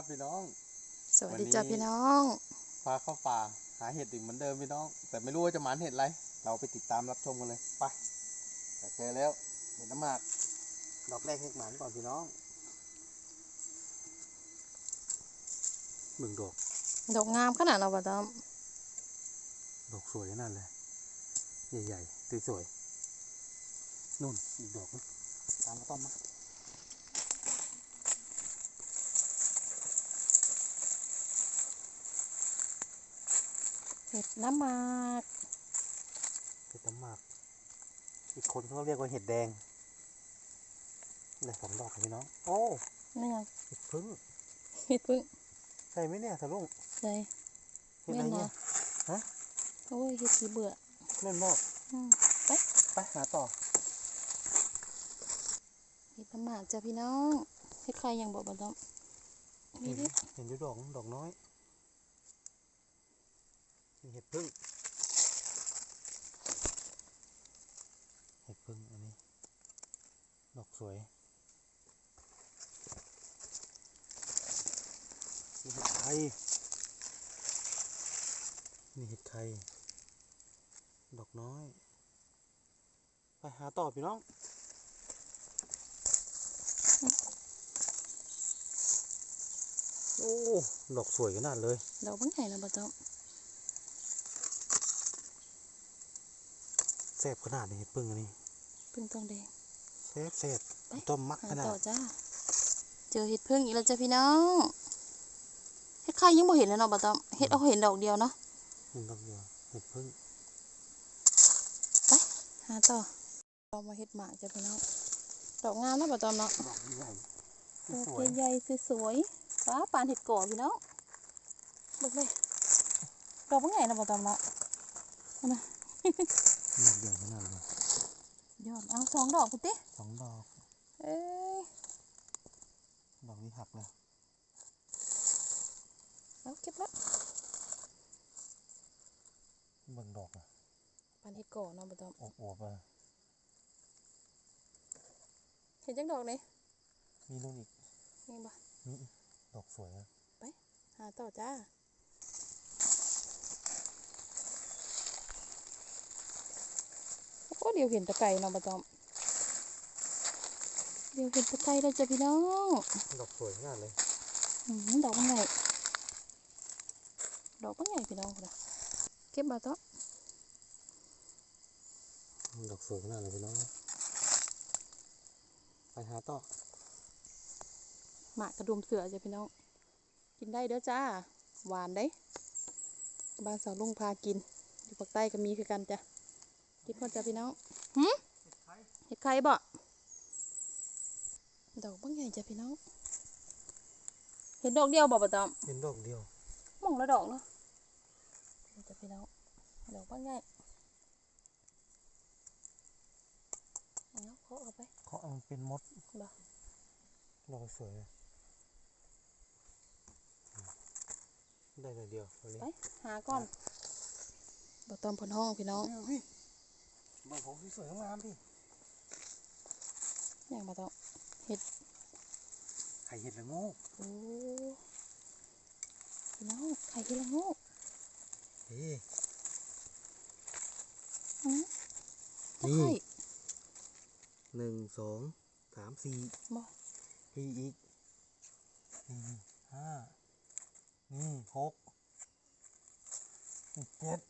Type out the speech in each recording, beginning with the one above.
ครับพี่น้อง สวัสดีวันนี้จ้าพี่น้องพาเข้าป่าหาเห็ดอีกเหมือนเดิมพี่น้อง แต่ไม่รู้ว่าจะหมานเห็ดอะไร เราไปติดตามรับชมกันเลยไปแต่เจอแล้วเห็ดน้ำหมากดอกแรกเห็ดหมานก่อนพี่น้องบึงดอกดอกงามขนาดเราบ่ต้อมดอกสวยนั่นเลยใหญ่ๆสวยๆนู่นอีกดอกนึงตามมาต้อมมา เห็ดน้ำหมากเห็ดน้ำหมาก อีกคนเขาเรียกว่าเห็ดแดงเลยสองดอกครับพี่น้อง โอ้นี่ยังเห็ดพึ่งเห็ดพึ่งใช่ไหมเนี่ยทะลุงใช่เห็ดอะไรเนี่ยฮะโอ้ยเห็ดสีเบื่อเล่นหม้ออืมไปไปหาต่อเห็ดน้ำหมากจ้าพี่น้องเห็ดใครยังบอกบ่ต้อมมีเห็นเห็ดเห็นอยู่ดอกดอกน้อยมี เห็ดพึ่ง เห็ดพึ่งอันนี้ ดอกสวยมีเห็ดไข่มีเห็ดไข่ดอกน้อย ไปหาต่อพี่น้องโอ้ ดอกสวยขนาดเลย ดอกบางใหญ่นะบ่ต้อ มแซ่บขนาดนี้เห็ดพึ่งอันนี้พึ่งทองแดงแซ่บแซ่บไปต้มมักหาขนาดต่อจ้าเจอเห็ดพึ่งอีกแล้วจ้าพี่น้องเห็ดใครยังบ่เห็นเลยเนาะบ่ต้อมเห็ดเอาเห็นดอกเดียวเนาะหนึ่งดอกเดียวเห็ดพึ่งหาต่อเรามาเห็ดหมากจ้าพี่น้องดอกงามเนาะบ่ต้อมเนาะดอกใหญ่ดอกสวยใหญ่ๆสวยๆฟ้าปานเห็ดก่อพี่น้องเบิกเลยดอกเป็นไงนะบอตอมเนาะเอานะ ดอกใหญ่ขนาดเลย ยอดเอา สองดอกคุณติสองดอก เอ้ยดอกนี้หักแล้วเอาเก็บละเบิ่งดอกอะปานเห็ดก่อเนาะบอตอมอบอวบๆอะเห็นจังดอกเลยมีนู่นอีกนี่บ่นี่อีกดอกสวยอะหาต่อจ้าโอ้เดี๋ยวเห็นตะไคร่เนาะบอตอม เดี๋ยวเห็นตะไคร่แล้วจ้ะพี่น้องดอกสวยขนาดเลยอืมดอกมันใหญ่ดอกมันใหญ่พี่น้องนะเก็บบาตอมดอกสวยขนาดเลยพี่น้องไปหาต่อหมากกระดุมเสือจ้ะพี่น้อง กินได้เด้อจ้า หวานได้บ้านสาวลุงพากิน อยู่ภาคใต้ก็มีคือกันจ้ะ กินพอจ้ะพี่น้องหืมเห็ดไข่บ่ ดอกบางใหญ่จ้ะพี่น้อง เห็นดอกเดียวบ่ปะตอมเห็นดอกเดียวมองละดอกเนาะนี่จ้ะพี่น้องดอกบางใหญ่เอาเนาะเคาะเข้าไปเขาเอามันเป็นมดบ่ดอกสวยเลยได้เลยเดียววันนี้ไปหาก่อนบ่ตอมพนห้องพี่น้องเอาพี่เบิ่งของสวยๆงามๆพี่อย่างบ่ตอมไข่เห็ดละโงกโอ้พี่น้องไข่ที่ละโงูเฮ้ยอืมตะนี่ไคร่หนึ่งสองสามสี่บ่นี่อีกนี่ห้านี่หกนี่เจ็ด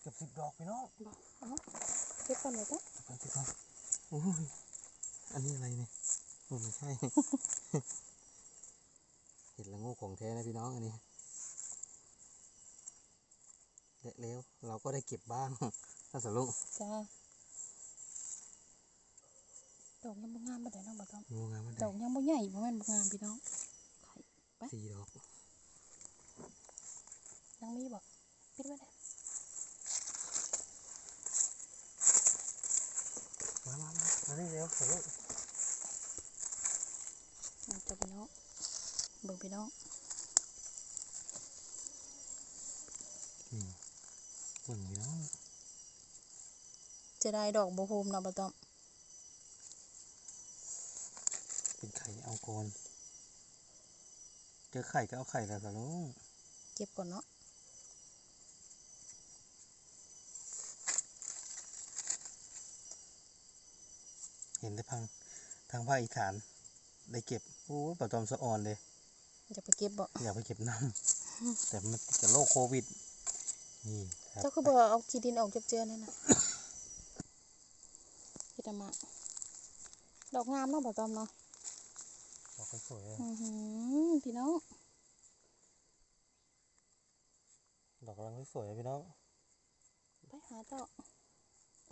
เกือบสิบดอกพี่น้องบ่เอาเก็บก่อนไว้จ้ะไปสิครับโอ้ย อันนี้อะไรเนี่ยโอ้ไม่ใช่ เห็ดละโงกของแท้นะพี่น้องอันนี้และแล้วเราก็ได้เก็บบ้างน่าสลุงจ้าดอกยังบ่งามบ่ได้เนาะบ่ตอมงูงามมันดได้อกยังบ่ใหญ่บ่แม่นบ่งามพี่น้องไข่สี่ดอกยังมีบ่ปิดไว้เด้ มามามามานี่เร็วสลุงเอาจ้ะพี่น้องเบิ่งพี่น้องนี่เบิ่งพี่น้องจะได้ดอกบ่โฮมเนาะบ่ตอมเป็นไข่เอาก่อนเจอไข่ก็เอาไข่แล้วสะลุงเก็บก่อนเนาะ ห็นได้พังทางภาคอีสาน ได้เก็บโอ้ยปลาตอมสะออนเลยจะไปเก็บบ่อยากไปเก็บน้ำแต่มันติดกับโรคโควิดนี่ครับเจ้าคือบ่เอาขี้ดินออกเจือๆนั่นน่ะเฮ็ดอะมาดอกงามเนาะบ่ตอมเนาะดอกสวยๆเลยอือหือพี่น้องดอกกำลังสวยๆเลยพี่น้องไปหาต่อ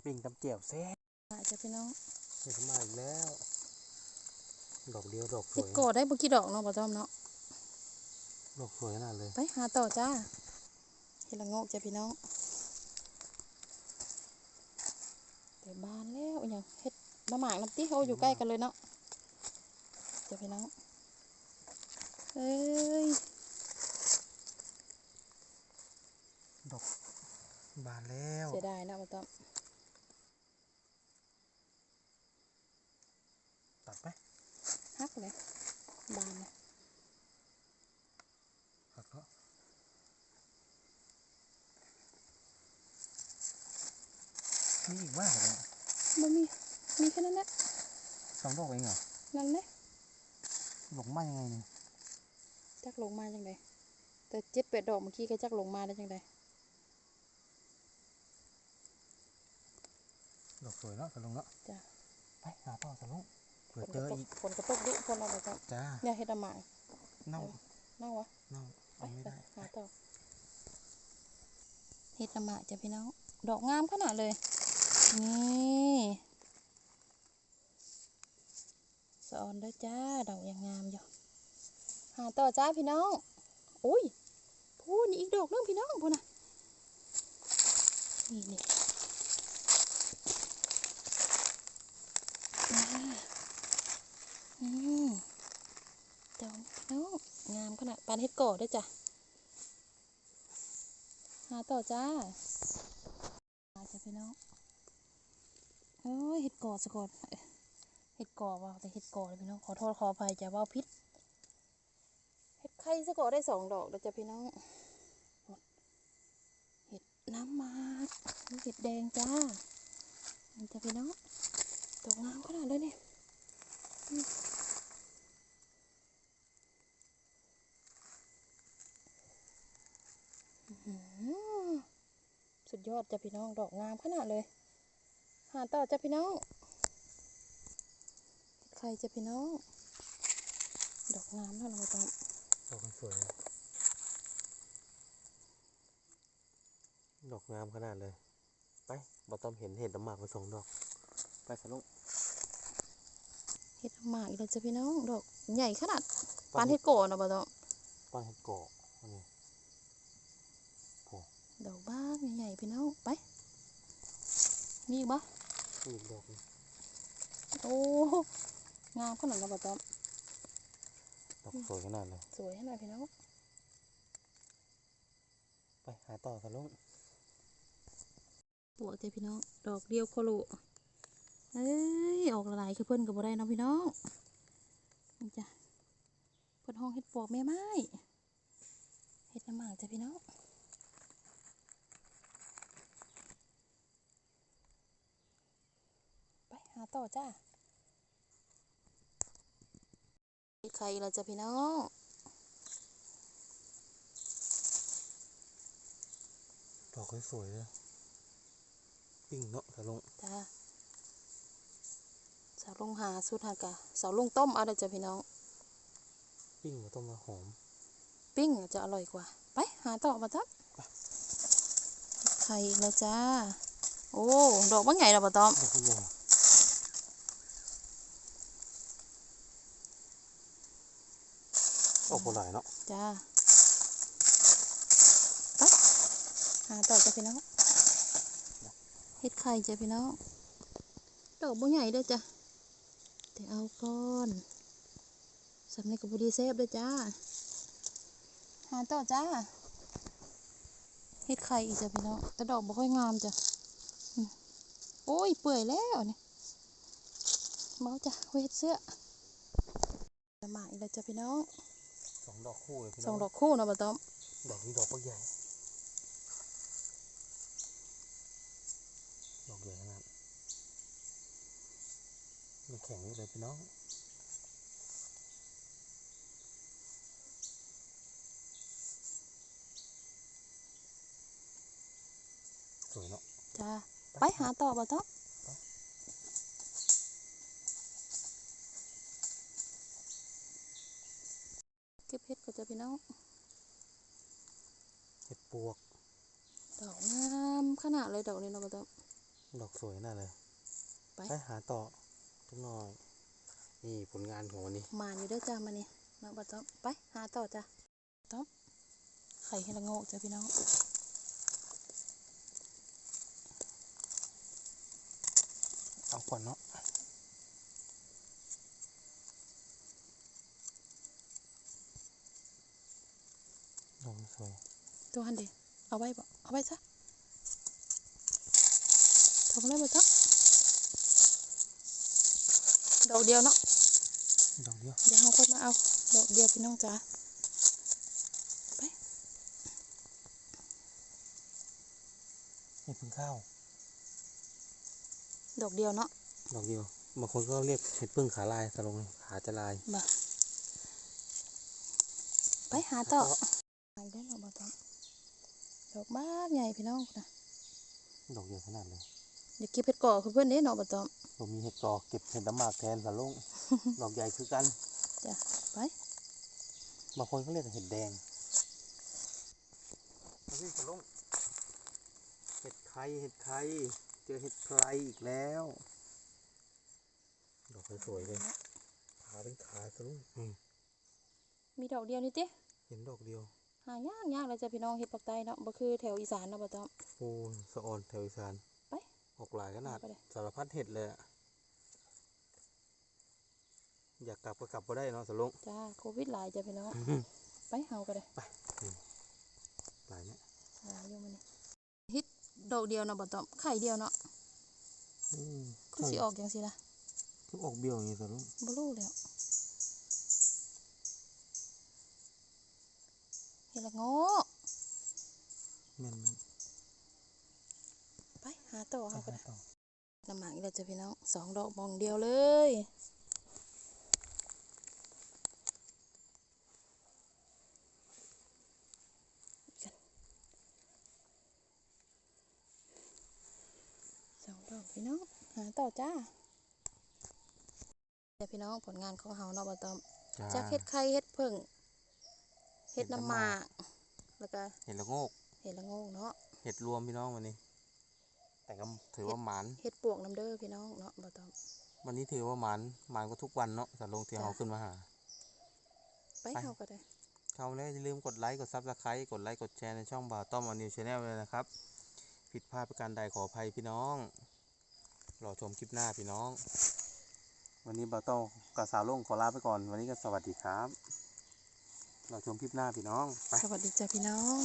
ปิ่งตำเจียวแซ่บหาจ้ะพี่น้อง เห็นมาอีกแล้ว ดอกเดียวดอกสเฮ็วดยก่อได้บ่กี่ดอกเนาะบ่ตอมเนาะ ดอกสวยขนาดเลยไปหาต่อจ้าเฮ็ดละโงกจ้ะพี่น้อง แต่บานแล้วอหยังเฮ็ดมะหมากน้ำติโอ้อยู่ใกล้กันเลยเนาะจ้ะพี่น้อง เอ้ย ดอกบานแล้วเสียดายนะบ่ตอม ตัดไหม ฮักเลยบานเลยตัดก็มีอีกว่าเหรอเนี่ยบ่มี มีแค่นั้นแหละสองดอกเองเหรอ นั่นแหละหลงมายังไงเนี่ยจักลงมาจังไดแต่เจ็ดแปดดอกเมื่อกี้ก็จักลงมาได้จังไดดอกสวยเนาะสลุงเนาะจ้ะไปหาต่อสลุงเผื่อฝนเจกระอตกอีกฝนกระตกดิฝนเอาไปจ้ะจ้าเนี่ยเฮ็ดอะหมากเน่าเน่าวะเน่าไปเอาไม่ไปได้หาต่อเฮ็ดอะหมากจ้ะพี่น้อง ดอกงามขนาดเลย นี่สะออนเด้อจ้าดอกยังงามอยู่หาต่อจ้าพี่น้องโอ้ยพูนี่อีกดอกนึงพี่น้องพูน่ะนี่นี่อ่า อืมดอกพี่น้องงามขนาดปานเฮ็ดก่อด้วยจ้ะ หาต่อจ้าหาจ้ะพี่น้องโอ้ยเห็ดก่อสะกดเห็ดก่อว่าแต่เห็ดก่อเลยพี่น้องขอโทษขออภัยจ้ะว่าพิษเห็ดไข่สะกดได้สองดอกแล้วจ้ะพี่น้องเห็ดน้ำมากเห็ดแดงจ้านี่จ้ะพี่น้องดอกงามขนาดเลยเนี่ยอืมอื้อหือสุด ยอดจ้ะพี่น้องดอกงามขนาดเลย หาต่อจ้ะพี่น้องใครจะพี่น้อง ดอกงามเท่าไหร่ต้องดอกมันสวยนะดอกงามขนาดเลย ไปบอต้อมเห็นเห็ดน้ำหมากมาสองดอก ไปสลุงเห็ดหมากอีกแล้วจ้ะพี่น้อง ดอกใหญ่ขนาดปานเห็ดโกะนะบ่ต้องป้าเห็ดเกาะอันนี้ ดอกบ้างใหญ่ๆพี่น้องไป มีอีกบ่อีกดอกหนึ่งโอ้งามขนาดนะบ่ต้องดอกสวยขนาดเลยสวยขนาดพี่น้องไปหาต่อสลุงปวดจ้ะพี่น้องดอกเดียวโคโลเอ้ยออกหลายๆคือเพิ่นก็บ่ได้เนาะพี่น้องนี่จ้ะเพิ่นห้องเห็ดปวกแม่ไม้เห็ดน้ำหมากจ้ะพี่น้อง ไป หาต่อจ้าเห็ดไข่เราจะพี่น้องดอกสวยๆเลยปิ้งเนาะสลุงจ้าสาวลงหาสุดหากะสาวลงต้มเอาเด้อจ้ะพี่น้อง ปิ้งมาต้มมาหอม ปิ้งจะอร่อยกว่า ไปหาต่อมาจ้ะไข่อีกแล้วจ้า โอ้ ดอกว่าไงเราปะตอม ดอ กใหญ่อกบ่หลายเนาะจ้าไปหาต่อจ้ะพี่น้องเฮ็ดไข่จ้ะพี่น้องดอกบ่ใหญ่เด้อจ้ะแต่เอาก่อนสำเนียงกับบุดีเซฟเด้อจ้าหาต่อจ้าเฮ็ดไข่อีกจ้ะพี่น้องแต่ดอกบ่ค่อยงามจ้ะโอ้ยเปื่อยแล้วเนี่ยเมาจ้ะเวทเสื้อมาอีกแล้วจ้ะพี่น้อง สองดอกคู่เลยพี่สน้อองงดอกคู่เนาะบ่ต้อมดอกนี้ดอกปักใหญ่ ดอกใหญ่ขนาดมันแข็งนี่เลยพี่น้องสวยเนาะจ้าไปหาต่อบ่ต้อมเก็บเห็ดก่อ นจ้ะพี่น้องเห็ดปวก ดอกงามขนาดเลยดอกนี้เนาะบ่ต้อมดอกสวยน่าเลยไปไปหาต่อสักหน่อย นี่ผลงานของวันนี้มานอยู่เด้อจ้ามานี่เนาะบ่ต้อมไปหาต่อจ้ะต้อมไข่ให้ละโงกจ้ะพี่น้องเอาก่อนเนาะ ดอกนี้สวย ตัวหันเดีเอาไว้บ่เอาไว้ซะทำเลยบ่ต้อมดอกเดียวเนาะดอกเดียวเดี๋ยวเราค่อยมาเอาดอกเดียวพี่น้องจ๋าไปเห็ดพึ่งข้าวดอกเดียวเนาะดอกเดียวบางคนก็เรียกเห็ดพึ่งขาลายตะลงขาจะลายบ่ไปหาต่อไปได้เนาะบ่ต้อง ดอกบ้านใหญ่พี่น้องนะดอกเดียวขนาดเลยเดี๋ยวเก็บเห็ดก่อคือเพื่อนเด้เนาะบ่ต้องผมมีเห็ดกอเก็บเห็ดน้ำหมากแทนสาลงดอกใหญ่คือกันจ้ะไปบางคนก็เรียกเห็ดแดงมาสิสาลงเห็ดไข่เห็ดไข่เจอเห็ดไข่อีกแล้ว ดอกสวยๆเลยขาเป็นขาสาลงอืมมีดอกเดียวนี่ติเห็นดอกเดียว หายากยากเลยจ้ะพี่น้องเห็ดปักใต้เนาะบ่คือแถวอีสานเนาะบ่ต้องโอ้ยสะออนแถวอีสานไปออกหลายขนาดไปเลยสารพัดเห็ดเลยอะอยากกลับก็กลับก็ได้เนาะสลงจ้าโควิดหลายจ้ะพี่น้องไปเฮาก็ได้หลายเนี่ยหลายอยู่มื้อนี้เฮ็ดดอกเดียวเนาะบ่ต้องไข่เดียวเนาะอืมคือสิออกจังซี่ล่ะคือออกเบี้ยวอย่างนี้สลงบ่รู้แล้ว เฮ็ดละโงกแม่นไปหาต่อๆเฮาก็ไปได้ต่อน้ำหมักอีกแล้วจ้ะพี่น้องสองดอกมองเดียวเลยกันสองดอกพี่น้องหาต่อจ้าเดี๋ยวพี่น้องผลงานของเฮาเนาะบ่ตอมจ้าจากเฮ็ดไข่เฮ็ดผึ่ง เฮ็ดน้ำหมาก แล้วก็เห็ดละโงกเฮ็ดละโงกเนาะ เห็ดรวมพี่น้องวันนี้ แต่ก็ถือว่าหมานเฮ็ดปวกน้ำเด้อพี่น้องเนาะบ่ตอมวันนี้ถือว่าหมานหมานก็ทุกวันเนาะสลงที่จ้ะเขาขึ้นมาหา ไปไปเฮาก็ได้เข้าแล้วอย่าลืมกดไลค์กดซับสไครต์กดไลค์กดแชร์ในช่องบ่าวต้อมอนิวชาแนลเลยนะครับ ผิดพลาดประการใดขออภัยพี่น้องรอชมคลิปหน้าพี่น้อง วันนี้บ่าวต้อมกับสาวลงขอลาไปก่อน วันนี้ก็สวัสดีครับ เราชมคลิปหน้าพี่น้อง ไป สวัสดีจ้าพี่น้อง